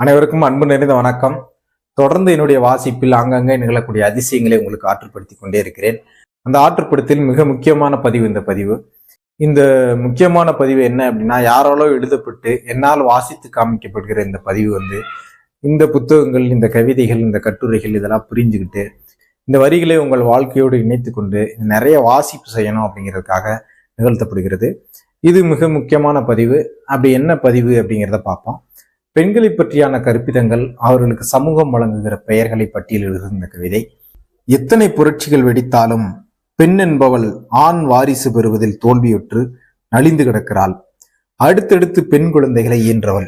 அனைவருக்கும் அன்பு நிறைந்த வணக்கம். தொடர்ந்து என்னுடைய வாசிப்பில் அங்கங்கே நிகழக்கூடிய அதிசயங்களை உங்களுக்கு ஆற்றுப்படுத்தி கொண்டே இருக்கிறேன். அந்த ஆற்றுப்படுத்தில் மிக முக்கியமான பதிவு இந்த பதிவு. இந்த முக்கியமான பதிவு என்ன அப்படின்னா யாராலோ எழுதப்பட்டு என்னால் வாசித்து காமிக்கப்படுகிற இந்த பதிவு வந்து இந்த புத்தகங்கள் இந்த கவிதைகள் இந்த கட்டுரைகள் இதெல்லாம் புரிஞ்சுக்கிட்டு இந்த வரிகளை உங்கள் வாழ்க்கையோடு இணைத்து கொண்டு நிறைய வாசிப்பு செய்யணும் அப்படிங்கிறதுக்காக நிகழ்த்தப்படுகிறது. இது மிக முக்கியமான பதிவு. அப்படி என்ன பதிவு அப்படிங்கிறத பார்ப்போம். பெண்களை பற்றியான கற்பிதங்கள் அவர்களுக்கு சமூகம் வழங்குகிற பெயர்களை பட்டியலிடுகிற இந்த கவிதை எத்தனை புரட்சிகள் வெடித்தாலும் பெண் என்பவள் ஆண் வாரிசு பெறுவதில் தோல்வியுற்று நலிந்து கிடக்கிறாள். அடுத்தடுத்து பெண் குழந்தைகளை ஈன்றவள்.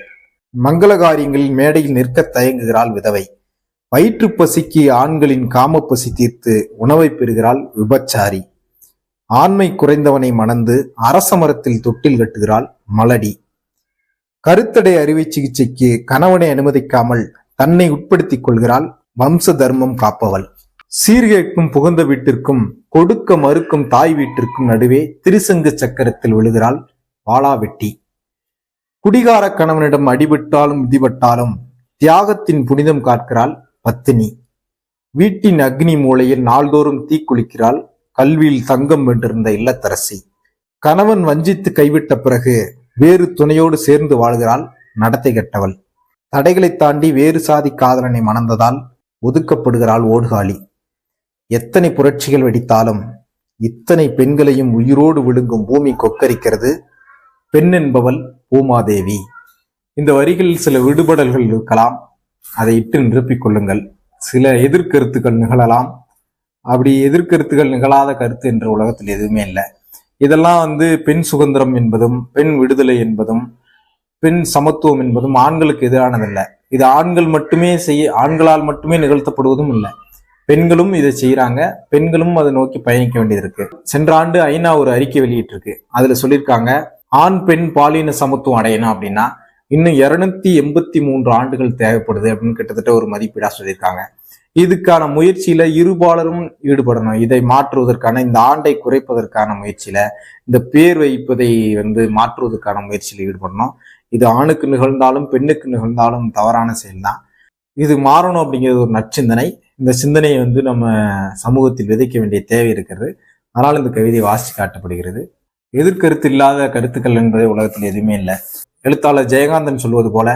மங்கள காரியங்களில் மேடையில் நிற்க தயங்குகிறாள் விதவை. வயிற்று பசிக்கு ஆண்களின் காமப்பசி தீர்த்து உணவை பெறுகிறாள் விபச்சாரி. ஆண்மை குறைந்தவனை மணந்து அரச மரத்தில் தொட்டில் கட்டுகிறாள் மலடி. கருத்தடை அறுவை சிகிச்சைக்கு கணவனை அனுமதிக்காமல் தன்னை உட்படுத்திக் கொள்கிறாள் வம்ச தர்மம் காப்பவள். சீர்கேட்கும் புகுந்த வீட்டிற்கும் கொடுக்க மறுக்கும் தாய் வீட்டிற்கும் நடுவே திருசங்கு சக்கரத்தில் விழுகிறாள் வாளாவெட்டி குடிகார கணவனிடம் அடிபட்டாலும் மிதிபட்டாலும் தியாகத்தின் புனிதம் காக்கிறாள் பத்தினி. வீட்டின் அக்னி மூலையில் நாள்தோறும் தீக்குளிக்கிறாள் கல்வியில் தங்கம் வென்றிருந்த இல்லத்தரசி. கணவன் வஞ்சித்து கைவிட்ட பிறகு வேறு துணையோடு சேர்ந்து வாழ்கிறாள் நடத்தை கெட்டவள். தடைகளை தாண்டி வேறு சாதி காதலனை மணந்ததால் ஒதுக்கப்படுகிறாள் ஓடுகாலி. எத்தனை புரட்சிகள் வெடித்தாலும் இத்தனை பெண்களையும் உயிரோடு விழுங்கும் பூமி கொக்கரிக்கிறது பெண் என்பவள் பூமாதேவி. இந்த வரிகளில் சில விடுபடல்கள் இருக்கலாம். அதை இட்டு நிரப்பிக் கொள்ளுங்கள். சில எதிர்கருத்துக்கள் நிகழலாம். அப்படி எதிர்கருத்துக்கள் நிகழாத கருத்து என்ற உலகத்தில் எதுவுமே இல்லை. இதெல்லாம் வந்து பெண் சுதந்திரம் என்பதும் பெண் விடுதலை என்பதும் பெண் சமத்துவம் என்பதும் ஆண்களுக்கு எதிரானதல்ல. இது ஆண்கள் மட்டுமே செய்ய ஆண்களால் மட்டுமே நிகழ்த்தப்படுவதும் இல்லை. பெண்களும் இதை செய்யறாங்க பெண்களும் அதை நோக்கி பயணிக்க வேண்டியது இருக்கு சென்ற ஆண்டு ஐநா ஒரு அறிக்கை வெளியிட்டிருக்கு. அதுல சொல்லியிருக்காங்க ஆண் பெண் பாலின சமத்துவம் அடையணும் அப்படின்னா இன்னும் இருநூத்தி எண்பத்தி மூன்று ஆண்டுகள் தேவைப்படுது அப்படின்னு கிட்டத்தட்ட ஒரு மதிப்பீடா சொல்லியிருக்காங்க. இதுக்கான முயற்சியில இருபாலரும் ஈடுபடணும். இதை மாற்றுவதற்கான இந்த ஆண்டை குறைப்பதற்கான முயற்சியில இந்த பேர் வைப்பதை வந்து மாற்றுவதற்கான முயற்சியில் ஈடுபடணும். இது ஆணுக்கு நிகழ்ந்தாலும் பெண்ணுக்கு நிகழ்ந்தாலும் தவறான செயல்தான். இது மாறணும் அப்படிங்கிறது ஒரு நற்சிந்தனை. இந்த சிந்தனையை வந்து நம்ம சமூகத்தில் விதைக்க வேண்டிய தேவை இருக்கிறது. அதனால் இந்த கவிதை வாசித்து காட்டப்படுகிறது. எதிர்கருத்து இல்லாத கருத்துக்கள் என்பதே உலகத்தில் எதுவுமே இல்லை. எழுத்தாளர் ஜெயகாந்தன் சொல்வது போல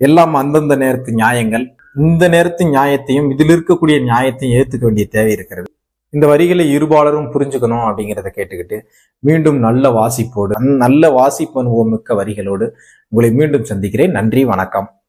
எல்லாம் அந்தந்த நேரத்து நியாயங்கள் இந்த நேரத்து நியாயத்தையும் இதில் இருக்கக்கூடிய நியாயத்தையும் ஏற்றுக்க வேண்டிய தேவை இருக்கிறது. இந்த வரிகளை இருபாலரும் புரிஞ்சுக்கணும் அப்படிங்கிறத கேட்டுக்கிட்டு மீண்டும் நல்ல வாசிப்போடு நல்ல வாசிப்பு அனுபவம் மிக்க வரிகளோடு உங்களை மீண்டும் சந்திக்கிறேன். நன்றி வணக்கம்.